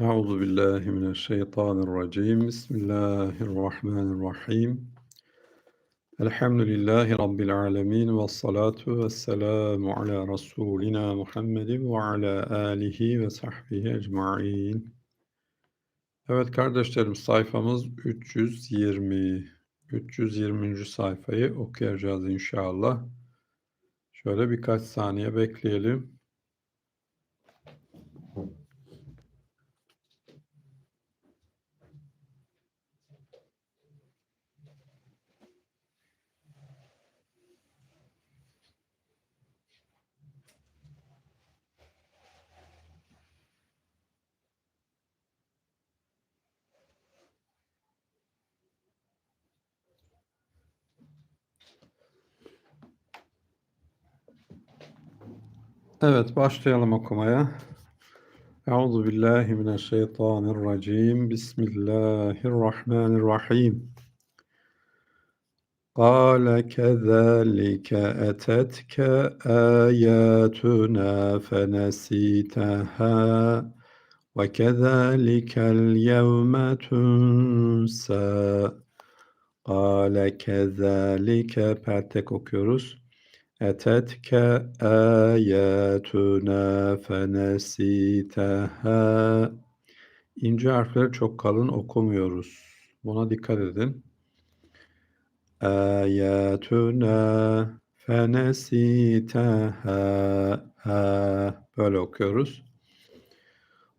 Euzu billahi mineşşeytanirracim. Bismillahirrahmanirrahim. Elhamdülillahi rabbil alamin ve salatu vesselamu ala rasulina Muhammedin ve ala alihi ve sahbihi ecmaîn. Evet kardeşlerim sayfamız 320. 320. sayfayı okuyacağız inşallah. Şöyle birkaç saniye bekleyelim. Evet başlayalım okumaya. Euzu billahi mineşşeytanirracim. Bismillahirrahmanirrahim. قال كذلك أتتك آياتنا فنسيتها وكذلك اليوم تنسى قال كذلك pertek okuyoruz. Etetke ayatuna fenesiteha İnce harfleri çok kalın okumuyoruz. Buna dikkat edin. Ayatuna fenesiteha ha böyle okuyoruz.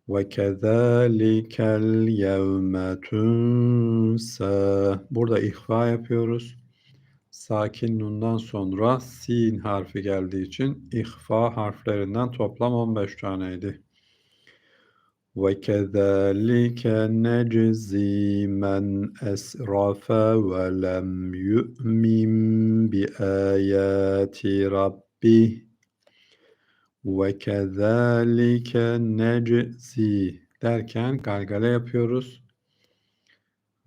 Ve kezalikel yevme tunsa Burada ihfa yapıyoruz. Sakin nundan sonra sin harfi geldiği için ihfa harflerinden toplam 15 taneydi. Ve kezalike neczi men esrafe ve lem yu'min bi ayati rabbih ve kezalike neczi derken galgale yapıyoruz.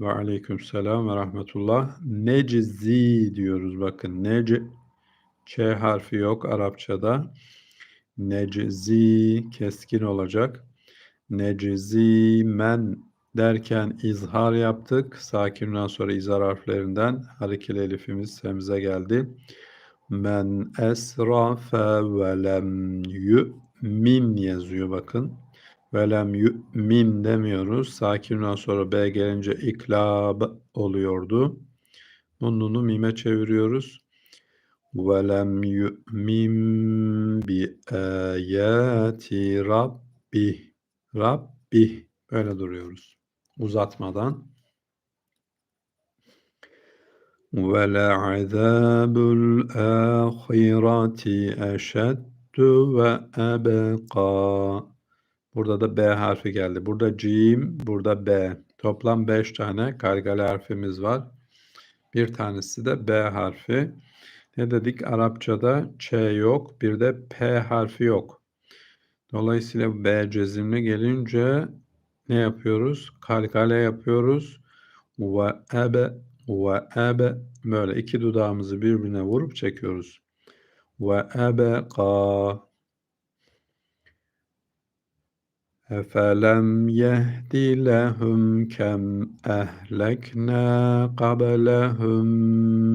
Ve aleyküm selam ve rahmetullah. Neczi diyoruz bakın. Nec Ç harfi yok Arapçada. Neczi keskin olacak. Neczi men derken izhar yaptık. Sakinden sonra izhar harflerinden harekeli elifimiz semize geldi. Men esrafe ve lem yu'min yazıyor bakın. Velem yu'min demiyoruz. Sakinden sonra B gelince iklab oluyordu. Nununu mime çeviriyoruz. Velem yu'min bi ayati rabbi. Rabbi. Böyle duruyoruz. Uzatmadan. Ahireti eşeddu ve ebqa. Burada da B harfi geldi. Burada cim, burada B. Toplam 5 tane kargalı harfimiz var. Bir tanesi de B harfi. Ne dedik? Arapçada Ç yok. Bir de P harfi yok. Dolayısıyla B cezimli gelince ne yapıyoruz? Kalkale yapıyoruz. Ve ebe ve ebe böyle iki dudağımızı birbirine vurup çekiyoruz. Ve ebe ka أفلم يهد لهم كم أهلكنا قبلهم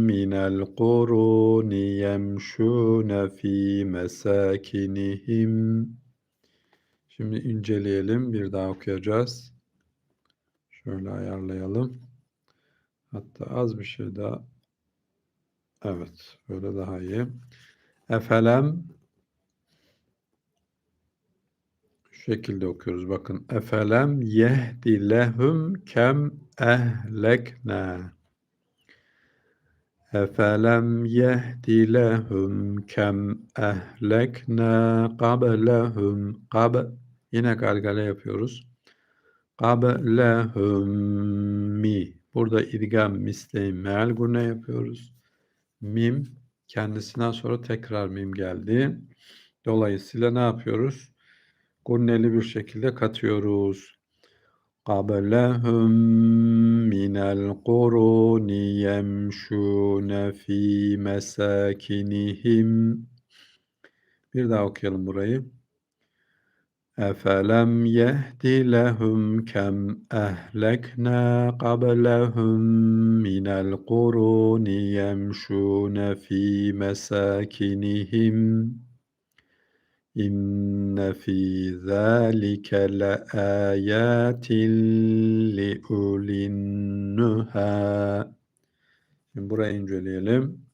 من القرون يمشون في مساكنهم Şimdi inceleyelim. Bir daha okuyacağız. Şöyle ayarlayalım. Hatta az bir şey daha. Evet. Böyle daha iyi. Efelem şekilde okuyoruz. Bakın. Efelem yehdi lehum kem ehlekna. Efelem yehdi lehum kem ehlekna qablehum qab yine gargale yapıyoruz. Qablehum mi. Burada idgam misleyi meal gune yapıyoruz. Mim kendisinden sonra tekrar mim geldi. Dolayısıyla ne yapıyoruz? gunneli bir şekilde katıyoruz. قَبْلَهُمْ مِنَ الْقُرُونِ يَمْشُونَ ف۪ي مَسَاكِنِهِمْ Bir daha okuyalım burayı. أفلم يهد لهم كم أهلكنا قبلهم من القرون يمشون في مساكنهم İnne fî zâlike le âyâtin li ulinnuhâ. Şimdi burayı inceleyelim.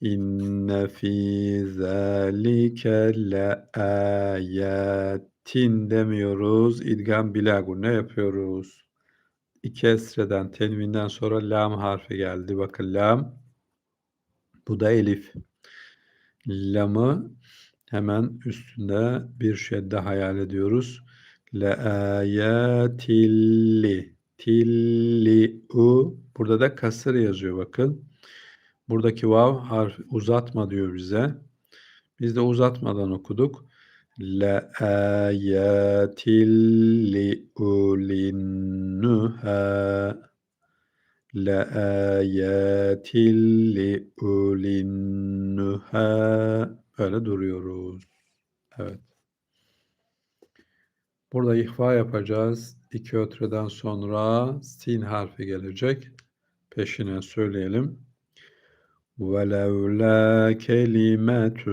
İnne fî zâlike le âyâtin demiyoruz. İdgam bilagu ne yapıyoruz? İki esreden, tenvinden sonra lam harfi geldi. Bakın lam. Bu da elif. Lamı hemen üstünde bir şedde hayal ediyoruz. Le âyâtilli. Tilli u. Burada da kasır yazıyor bakın. Buradaki vav harf uzatma diyor bize. Biz de uzatmadan okuduk. La ayatil li ulinnuha La ayatil li ulinnuha Böyle duruyoruz. Evet. Burada ihva yapacağız. İki ötreden sonra sin harfi gelecek. Peşine söyleyelim. ولولا كلمة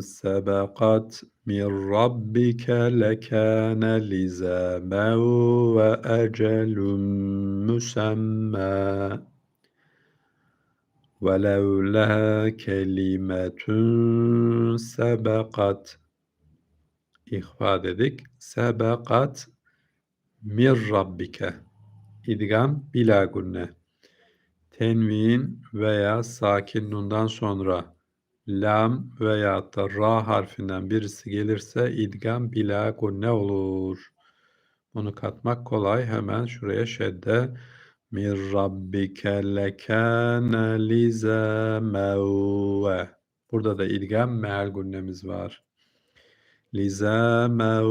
سبقت من ربك لكان لزاما وأجل مسمى ولولا كلمة سبقت ihfa dedik. Sebakat mir rabbike. İdgam bila gunne. tenvin veya sakin nundan sonra lam veya da ra harfinden birisi gelirse idgam bila gunne olur. Bunu katmak kolay. Hemen şuraya şedde min rabbike lekâne lizâmev Burada da idgam meal gunnemiz var. Lizâmev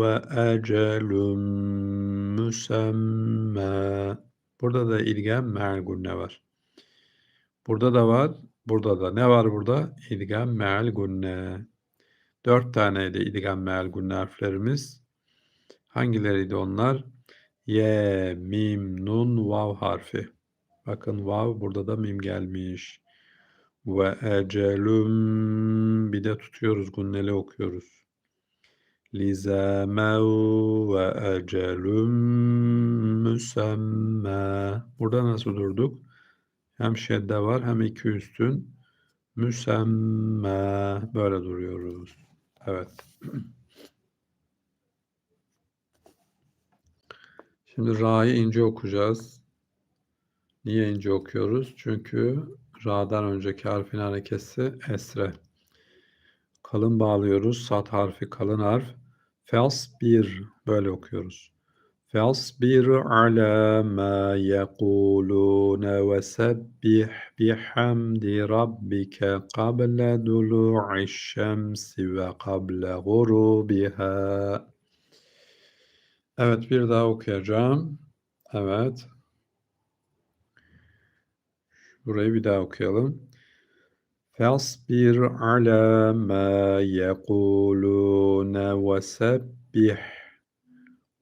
ve ecelun müsemmâ Burada da idgam me'al gunne var. Burada da var. Burada da. Ne var burada? İdgam me'al gunne. Dört taneydi idgam me'al gunne harflerimiz. Hangileriydi onlar? Ye, mim, nun, vav harfi. Bakın vav burada da mim gelmiş. Ve ecelüm bir de tutuyoruz gunneli okuyoruz. Lizamev ve ecelüm müsemme. Burada nasıl durduk? Hem şedde var hem iki üstün. Müsemme. Böyle duruyoruz. Evet. Şimdi ra'yı ince okuyacağız. Niye ince okuyoruz? Çünkü ra'dan önceki harfin harekesi esre. Kalın bağlıyoruz. Sat harfi kalın harf. Fasbir böyle okuyoruz. Fasbir ala ma yekulun ve sebbih bihamdi rabbike qabla dulu'i şemsi ve qabla gurubiha. Evet bir daha okuyacağım. Evet. Burayı bir daha okuyalım. Fasbir ala ma yekulune ve sebbih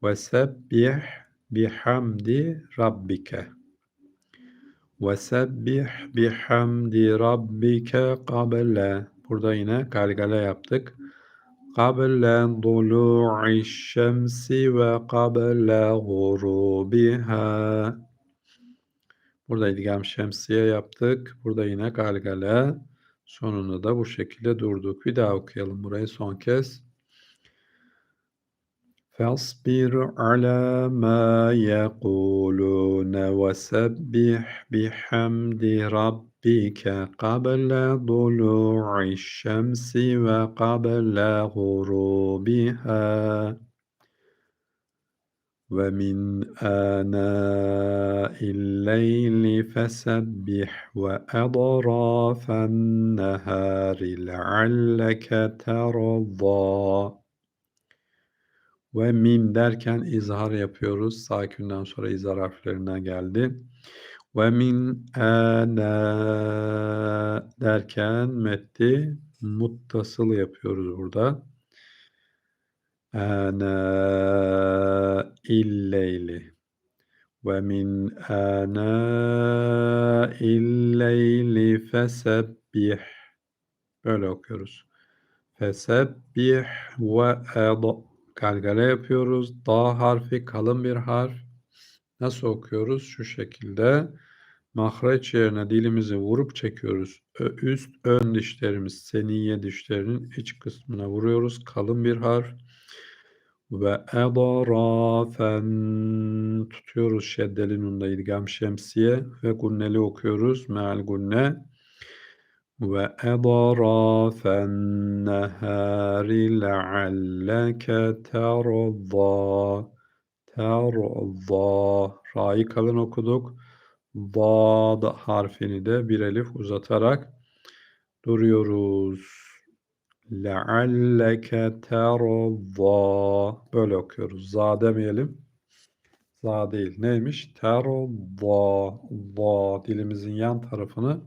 ve sebbih bihamdi rabbike ve sebbih bihamdi rabbike kable burada yine galgala yaptık. قبل طلوع الشمس وقبل غروبها Burada idgam şemsiye yaptık. Burada yine galgale. Sonunda da bu şekilde durduk. Bir daha okuyalım burayı son kez. فاصبر على ما يقولون وسبح بحمد ربك قبل طلوع الشمس وقبل غروبها ومن آناء الليل فسبح وأطراف النهار لعلك ترضى ve min derken izhar yapıyoruz. Sakinden sonra izhar harflerinden geldi. Ve min ana derken metni muttasıl yapıyoruz burada. Ana illeyli. Ve min ana illeyli fesebbih. Böyle okuyoruz. Fesebbih ve ed. Galgale yapıyoruz. Da harfi kalın bir harf. Nasıl okuyoruz? Şu şekilde. Mahreç yerine dilimizi vurup çekiyoruz. Ö- Üst ön dişlerimiz seniye dişlerinin iç kısmına vuruyoruz. Kalın bir harf. Ve edrafen tutuyoruz şeddeli nunda idgam şemsiye ve gunneli okuyoruz. Meal gunne. Ve edrafen nehari lealleke terda. Terda. Ra'yı kalın okuduk. Dad harfini de bir elif uzatarak duruyoruz. Lealleke terda. Böyle okuyoruz. Za demeyelim. Za değil. Neymiş? Terda. Da. Dilimizin yan tarafını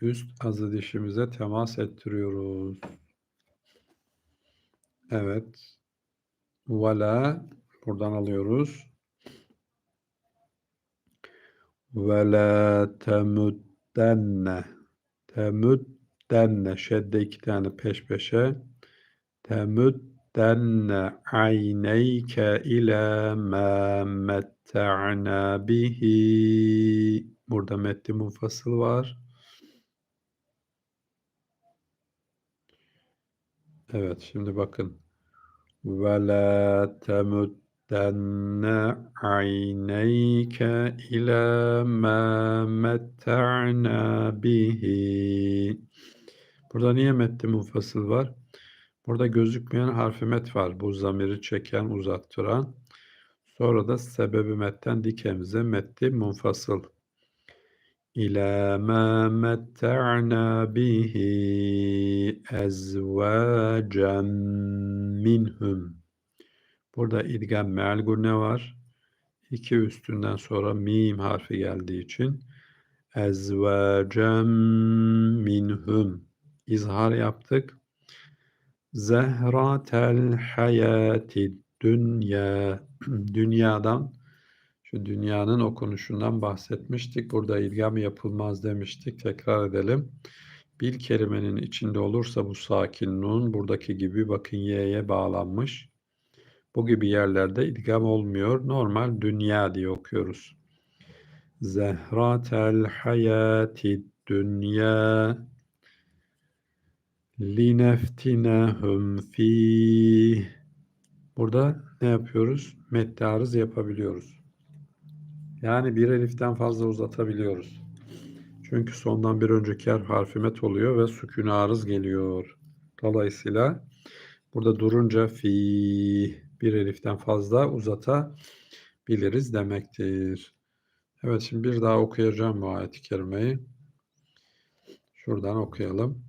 üst azı dişimize temas ettiriyoruz. Evet. Vela. Buradan alıyoruz. Ve la temuddenne. Temuddenne. Şedde iki tane peş peşe. Temuddenne ayneyke ila ma metta'na bihi. Burada metti munfasıl var. Evet şimdi bakın. Ve la temuddenne ayneyke ila ma metta'na bihi. Burada niye metti munfasıl var? Burada gözükmeyen harfi met var. Bu zamiri çeken, uzattıran. Sonra da sebebi metten dikemize metti munfasıl. İlâ mâ metta'na bihi ezvâcen minhum. Burada idgam meal gunne var. İki üstünden sonra mim harfi geldiği için ezvâcen minhum. İzhar yaptık. Zehratel hayati dünya. Dünyadan şu dünyanın okunuşundan bahsetmiştik. Burada idgam yapılmaz demiştik. Tekrar edelim. Bir kelimenin içinde olursa bu sakin nun buradaki gibi bakın y'ye bağlanmış. Bu gibi yerlerde idgam olmuyor. Normal dünya diye okuyoruz. Zehratel hayati dünya lineftinehum fih. Burada ne yapıyoruz? Arız yapabiliyoruz. Yani bir eliften fazla uzatabiliyoruz. Çünkü sondan bir önceki harfi met oluyor ve sükun arız geliyor. Dolayısıyla burada durunca fi bir eliften fazla uzatabiliriz demektir. Evet şimdi bir daha okuyacağım bu ayet-i kerimeyi. Şuradan okuyalım.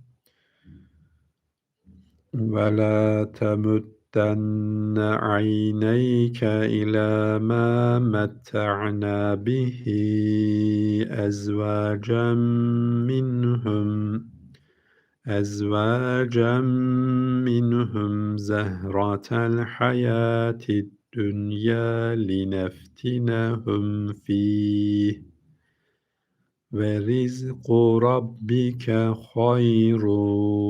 Ve la temuttenne ayneyke ila ma metta'na bihi ezvacen minhum أزواجا منهم زهرة الحياة الدنيا لنفتنهم فيه. ورزق ربك خير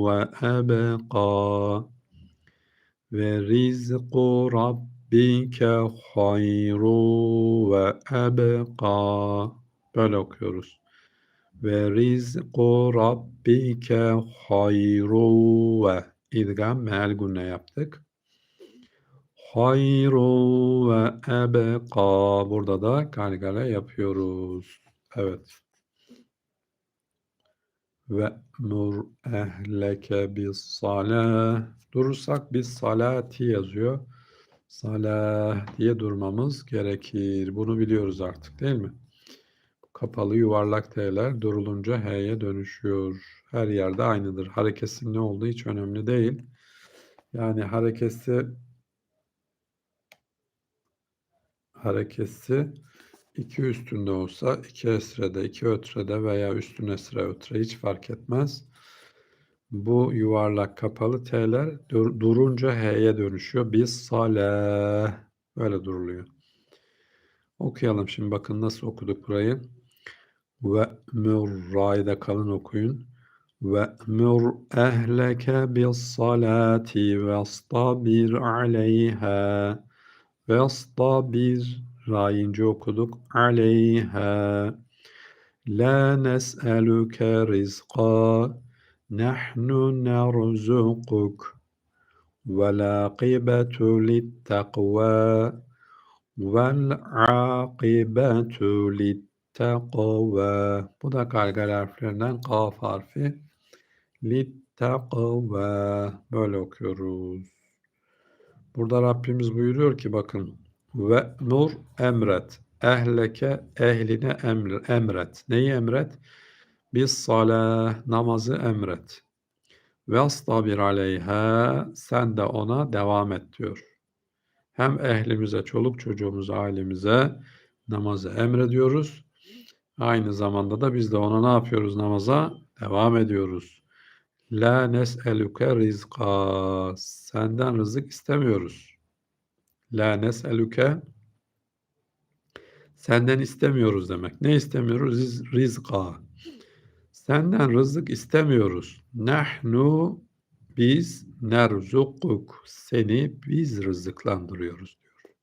وأبقى. ورزق ربك خير وأبقى. Böyle okuyoruz. Ve rizqu rabbike hayru ve idgam meal gunne yaptık. Hayru ve ebqa. Burada da galgale yapıyoruz. Evet. Ve mur ehleke bis salah. Durursak biz salati yazıyor. Salah diye durmamız gerekir. Bunu biliyoruz artık değil mi? Kapalı yuvarlak T'ler durulunca H'ye dönüşüyor. Her yerde aynıdır. Hareketin ne olduğu hiç önemli değil. Yani harekesi harekesi iki üstünde olsa iki esrede, iki ötrede veya üstün esre ötre hiç fark etmez. Bu yuvarlak kapalı T'ler dur durunca H'ye dönüşüyor. Bis salah. Böyle duruluyor. Okuyalım şimdi bakın nasıl okuduk burayı. Ve mür ra'yı da kalın okuyun. Ve mür ehleke bis salati ve stabir aleyha ve stabir ra'yı okuduk. Aleyha la nes'eluke rizqa nahnu nerzuquk والعاقبة للتقوى والعاقبة للتقوى Bu da gargar harflerinden kaf harfi. Littakva. Böyle okuyoruz. Burada Rabbimiz buyuruyor ki bakın. Ve nur emret. Ehleke ehline emr, emret. Neyi emret? Biz salah namazı emret. Ve astabir aleyha sen de ona devam et diyor. Hem ehlimize, çoluk çocuğumuza, ailemize namazı emrediyoruz. Aynı zamanda da biz de ona ne yapıyoruz namaza? Devam ediyoruz. La nes'eluke rizqa. Senden rızık istemiyoruz. La nes'eluke senden istemiyoruz demek. Ne istemiyoruz? Riz, rizqa. Senden rızık istemiyoruz. Nahnu biz nerzukuk seni biz rızıklandırıyoruz diyor.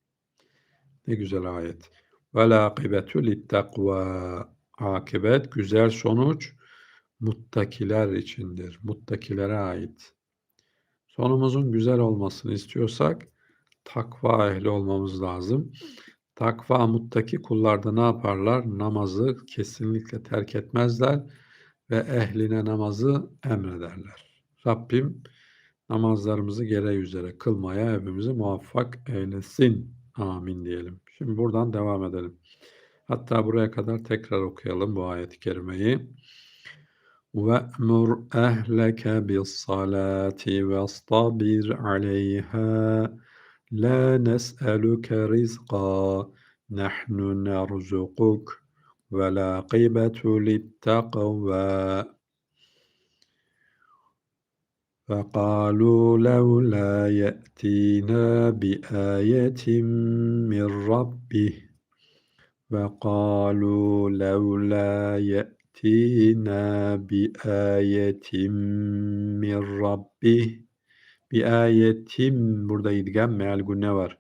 Ne güzel ayet. Ve akibetu littakva. Akibet güzel sonuç muttakiler içindir. Muttakilere ait. Sonumuzun güzel olmasını istiyorsak takva ehli olmamız lazım. Takva muttaki kullarda ne yaparlar? Namazı kesinlikle terk etmezler ve ehline namazı emrederler. Rabbim namazlarımızı gereği üzere kılmaya hepimizi muvaffak eylesin. Amin diyelim. Şimdi buradan devam edelim. Hatta buraya kadar tekrar okuyalım bu ayet-i kerimeyi. وَأْمُرْ أَهْلَكَ بِالصَّلَاةِ وَاصْطَبِرْ عَلَيْهَا لَا نَسْأَلُكَ رِزْقًا نَحْنُ نَرْزُقُكَ وَالْعَاقِبَةُ لِلتَّقْوَى فقالوا لولا يأتينا بآية من ربه وقالوا لولا يأتينا بآية من ربه بآية burada idgam meal gunne var.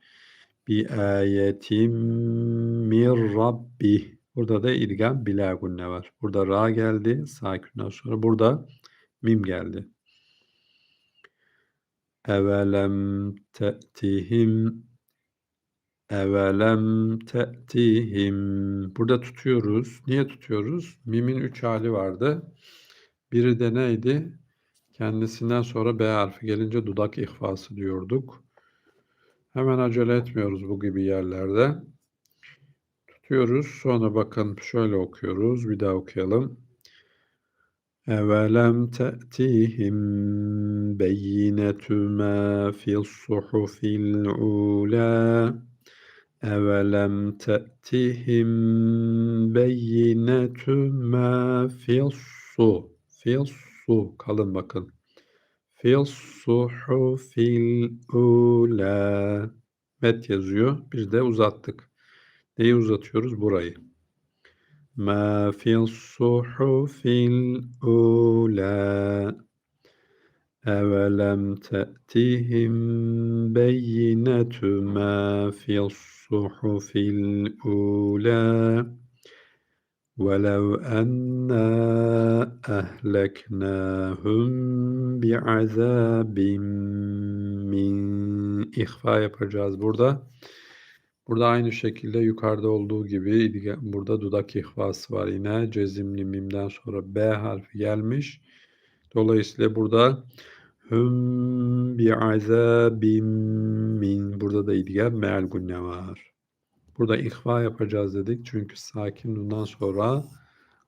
بآية من ربه Burada da idgam bila gunne var. Burada ra geldi sakinden sonra. Burada mim geldi. Evelem te'tihim Evelem te'tihim Burada tutuyoruz. Niye tutuyoruz? Mimin üç hali vardı. Biri de neydi? Kendisinden sonra B harfi gelince dudak ihfası diyorduk. Hemen acele etmiyoruz bu gibi yerlerde. Tutuyoruz. Sonra bakın şöyle okuyoruz. Bir daha okuyalım. أَوَلَمْ تَأْتِهِمْ بَيِّنَةُ مَا فِي الصُّحُفِ الْأُولَى أَوَلَمْ تَأْتِهِمْ بَيِّنَةُ مَا فِي الصُّ فِي الصُّ kalın bakın. فِي الصُّحُفِ الْأُولَى met yazıyor. Biz de uzattık. Neyi uzatıyoruz? Burayı. ما في الصحف الأولى أولم تأتهم بينة ما في الصحف الأولى ولو أنا أهلكناهم بعذاب من إخفاء yapacağız burada. Burada aynı şekilde yukarıda olduğu gibi burada dudak ihvası var yine. Cezimli mimden sonra B harfi gelmiş. Dolayısıyla burada hüm bi azabim min burada da idgam meal gunne var. Burada ihva yapacağız dedik. Çünkü sakin bundan sonra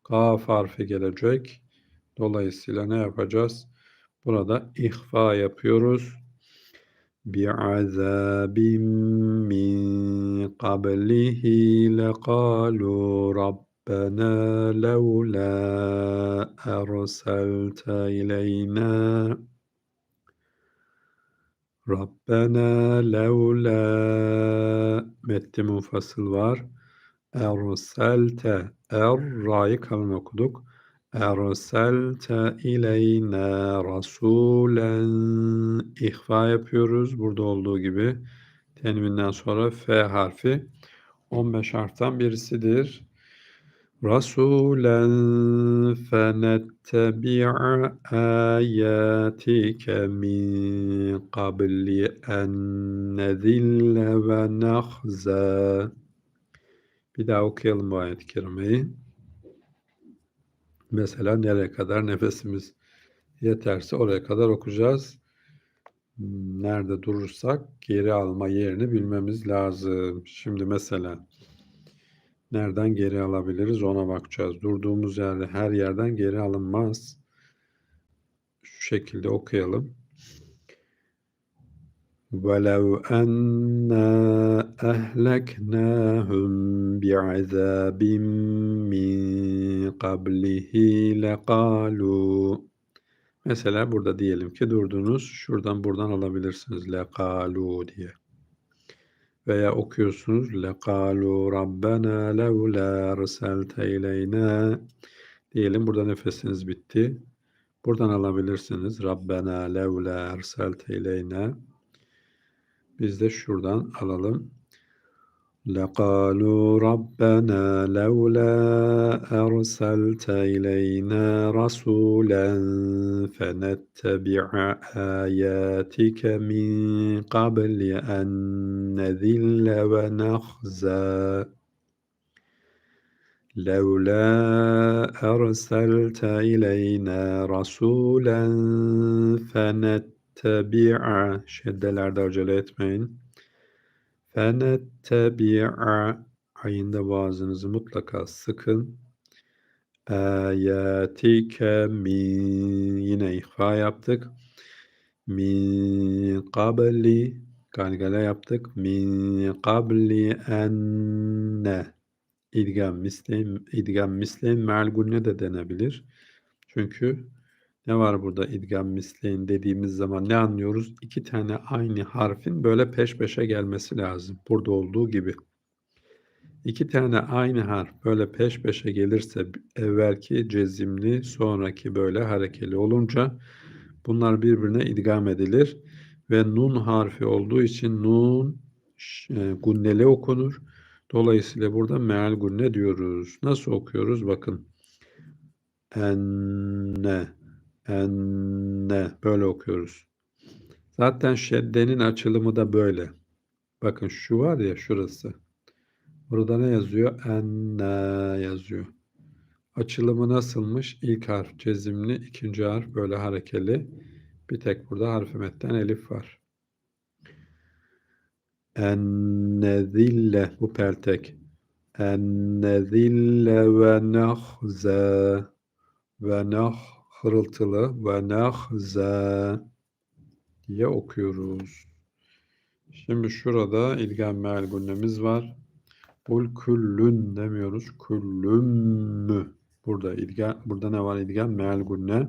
kaf harfi gelecek. Dolayısıyla ne yapacağız? Burada ihva yapıyoruz. بعذاب من قبله لقالوا ربنا لولا أرسلت إلينا. ربنا لولا مت منفصل var أرسلت أر رأيك هل Erselte ileyna rasulen ihfa yapıyoruz. Burada olduğu gibi tenvinden sonra F harfi 15 harften birisidir. Rasulen fenettebi'a ayatike min qabli en nezille ve nahza. Bir daha okuyalım bu ayet-i kerimeyi. Mesela nereye kadar nefesimiz yeterse oraya kadar okuyacağız. Nerede durursak geri alma yerini bilmemiz lazım. Şimdi mesela nereden geri alabiliriz ona bakacağız. Durduğumuz yerde her yerden geri alınmaz. Şu şekilde okuyalım. وَلَوْ أَنَّا أَهْلَكْنَاهُمْ بِعَذَابٍ مِّن قَبْلِهِ لَقَالُوا Mesela burada diyelim ki durdunuz. Şuradan buradan alabilirsiniz. لَقَالُوا diye. Veya okuyorsunuz. لَقَالُوا رَبَّنَا لَوْلَا رَسَلْتَ إِلَيْنَا Diyelim burada nefesiniz bitti. Buradan alabilirsiniz. Rabbena levla erselte ileyna. Biz de şuradan alalım. لقالوا ربنا لولا أرسلت إلينا رسولا فنتبع آياتك من قبل أن نذل ونخزى لولا أرسلت إلينا رسولا Tebi'a şeddelerde acele etmeyin. Fene tebi'a ayında boğazınızı mutlaka sıkın. Ayatike min yine ihfa yaptık. Min kabli galgale yaptık. Min kabli enne idgam misli idgam misli meal de denebilir. Çünkü ne var burada idgam misleyin dediğimiz zaman ne anlıyoruz? İki tane aynı harfin böyle peş peşe gelmesi lazım. Burada olduğu gibi. İki tane aynı harf böyle peş peşe gelirse evvelki cezimli sonraki böyle harekeli olunca bunlar birbirine idgam edilir ve nun harfi olduğu için nun e, gunneli okunur. Dolayısıyla burada meal gunne diyoruz. Nasıl okuyoruz? Bakın. Enne enne böyle okuyoruz. Zaten şeddenin açılımı da böyle. Bakın şu var ya şurası. Burada ne yazıyor? Enne yazıyor. Açılımı nasılmış? İlk harf cezimli, ikinci harf böyle harekeli. Bir tek burada harf metten elif var. Ennezille bu peltek. Ennezille ve nahze ve nah hırıltılı ve nahze diye okuyoruz. Şimdi şurada ilgen meal günnemiz var. Kul küllün demiyoruz. Küllüm mü? Burada ilgen, burada ne var ilgen meal günne.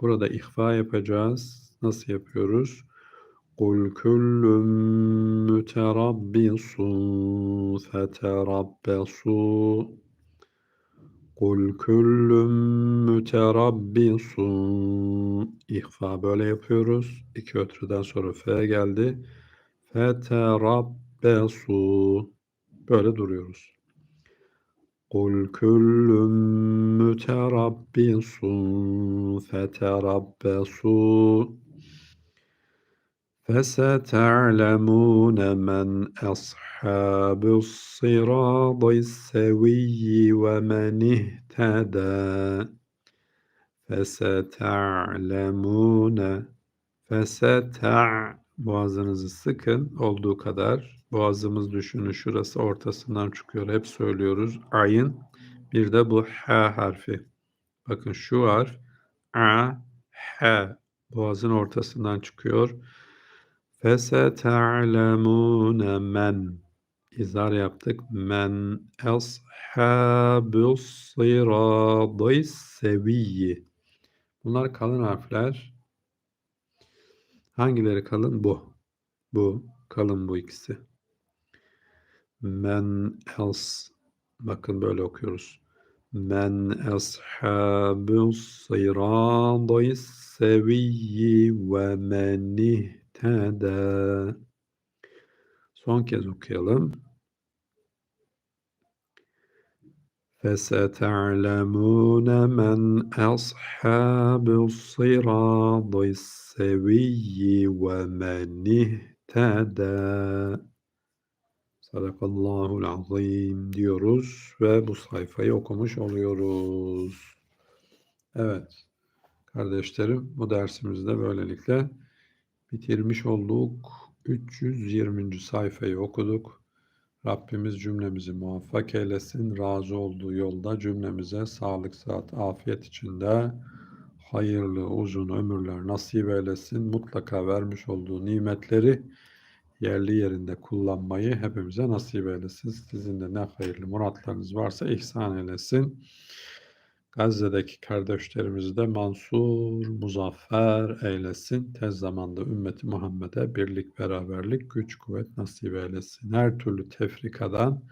Burada ihfa yapacağız. Nasıl yapıyoruz? Kul küllüm müterabbisun feterabbesu Kul küllüm müterabbisun. İhfa böyle yapıyoruz. İki ötrüden sonra F geldi. Feterabbesu. Böyle duruyoruz. Kul küllüm müterabbisun. Feterabbesu. فستعلمون من أصحاب الصراط السوي ومن اهتدى فستعلمون فستع boğazınızı sıkın olduğu kadar boğazımız düşünün şurası ortasından çıkıyor hep söylüyoruz ayın bir de bu h harfi bakın şu harf a h boğazın ortasından çıkıyor فَسَتَعْلَمُونَ مَنْ İzhar yaptık. Men ashabus sıradis seviyyi. Bunlar kalın harfler. Hangileri kalın? Bu. Bu. Kalın bu ikisi. Men as. Bakın böyle okuyoruz. Men ashabus sıradis seviyyi ve men ihtada. Son kez okuyalım. فستعلمون من أصحاب الصراط السوي ومن اهتدى Sadakallahul azim diyoruz ve bu sayfayı okumuş oluyoruz. Evet kardeşlerim bu dersimizde böylelikle bitirmiş olduk. 320. sayfayı okuduk. Rabbimiz cümlemizi muvaffak eylesin. Razı olduğu yolda cümlemize sağlık, sıhhat, afiyet içinde hayırlı, uzun ömürler nasip eylesin. Mutlaka vermiş olduğu nimetleri yerli yerinde kullanmayı hepimize nasip eylesin. Sizin de ne hayırlı muratlarınız varsa ihsan eylesin. Gazze'deki kardeşlerimizi de mansur, muzaffer eylesin. Tez zamanda ümmeti Muhammed'e birlik, beraberlik, güç, kuvvet nasip eylesin. Her türlü tefrikadan,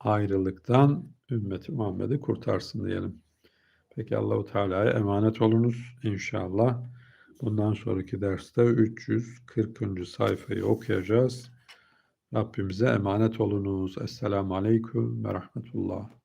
ayrılıktan ümmeti Muhammed'i kurtarsın diyelim. Peki Allahu Teala'ya emanet olunuz inşallah. Bundan sonraki derste 340. sayfayı okuyacağız. Rabbimize emanet olunuz. Esselamu Aleyküm ve Rahmetullah.